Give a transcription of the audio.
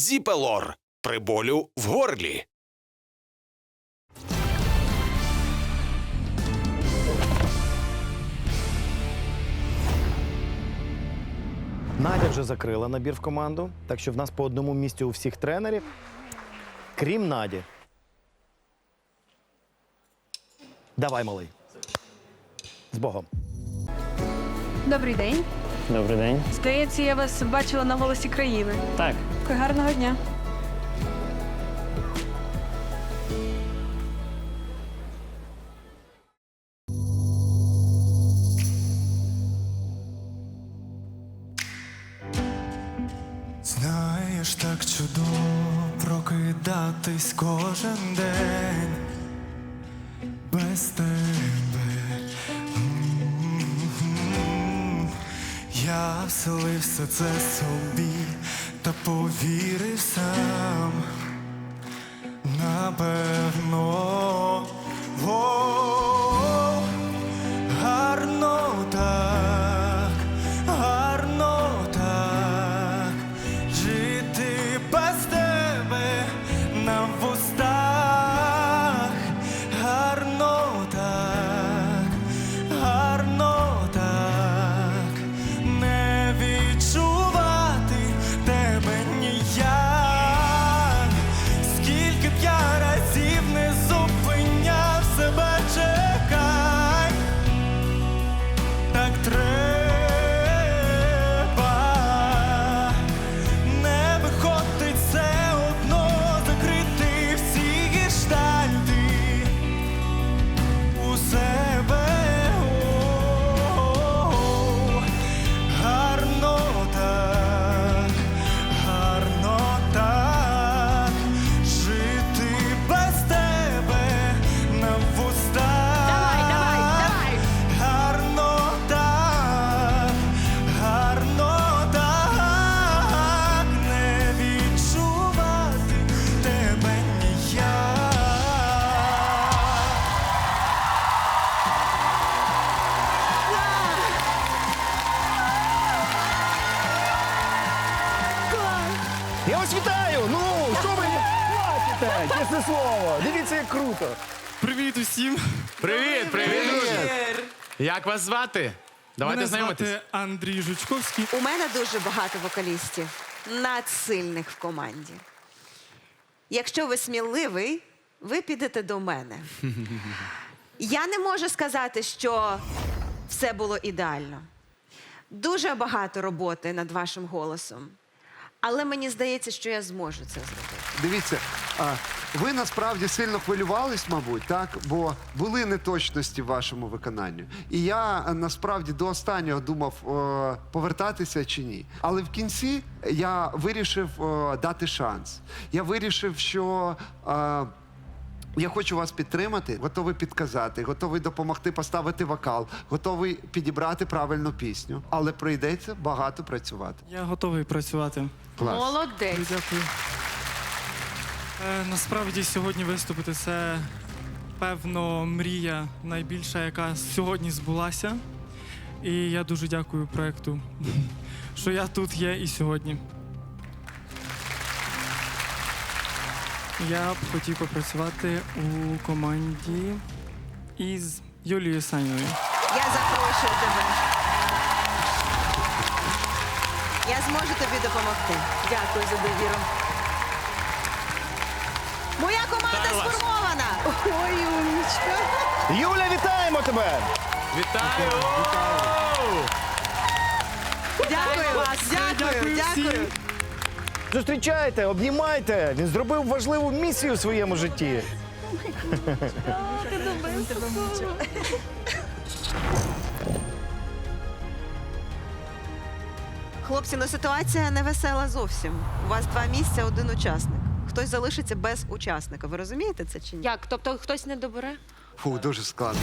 Зіпелор при болю в горлі. Надя вже закрила набір в команду, так що в нас по одному місці у всіх тренерів, крім Наді. Давай, малий. З Богом. Добрий день. Добрий день. Здається, я вас бачила на голосі країни. Так, Гарного дня. Знаєш, так чудово прокидатись кожен день без тебе. Я все це собі та повірив сам. Напевно, Я вас вітаю! Ну, що ви бачите? Чесне слово! Дивіться, як круто! Привіт усім! Привіт, привіт, друзі! Як вас звати? Давайте Мене знайомитись. звати Андрій Жучковський. У мене дуже багато вокалістів, надсильних в команді. Якщо ви сміливий, ви підете до мене. Я не можу сказати, що все було ідеально. Дуже багато роботи над вашим голосом. Але мені здається, що я зможу це зробити. Дивіться, а, ви насправді сильно хвилювались, мабуть, так? Бо були неточності в вашому виконанні. І я е, насправді до останнього думав, е, повертатися чи ні. Але в кінці я вирішив е, дати шанс. Я вирішив, що. е, я хочу вас підтримати, готовий підказати, готовий допомогти поставити вокал, готовий підібрати правильну пісню. Але прийдеться багато працювати. Я готовий працювати. Клас. Молодець. Дякую. Е, насправді сьогодні виступити це певно мрія найбільша, яка сьогодні збулася. І я дуже дякую проекту, що я тут є і сьогодні. Я б хотів попрацювати у команді із Юлією Саніною. Я запрошую тебе. Я зможу тобі допомогти. Дякую за довіру. Моя команда сформована. Ой, умнічка. Юля, вітаємо тебе! Вітаю! Дякую, дякую, Дякую всім. Зустрічайте, обнімайте! Він зробив важливу місію в своєму житті. Хлопці, ну ситуація не весела зовсім. У вас два місця, один учасник. Хтось залишиться без учасника. Ви розумієте це чи ні? Як? Тобто хтось не добере? Фу, дуже складно.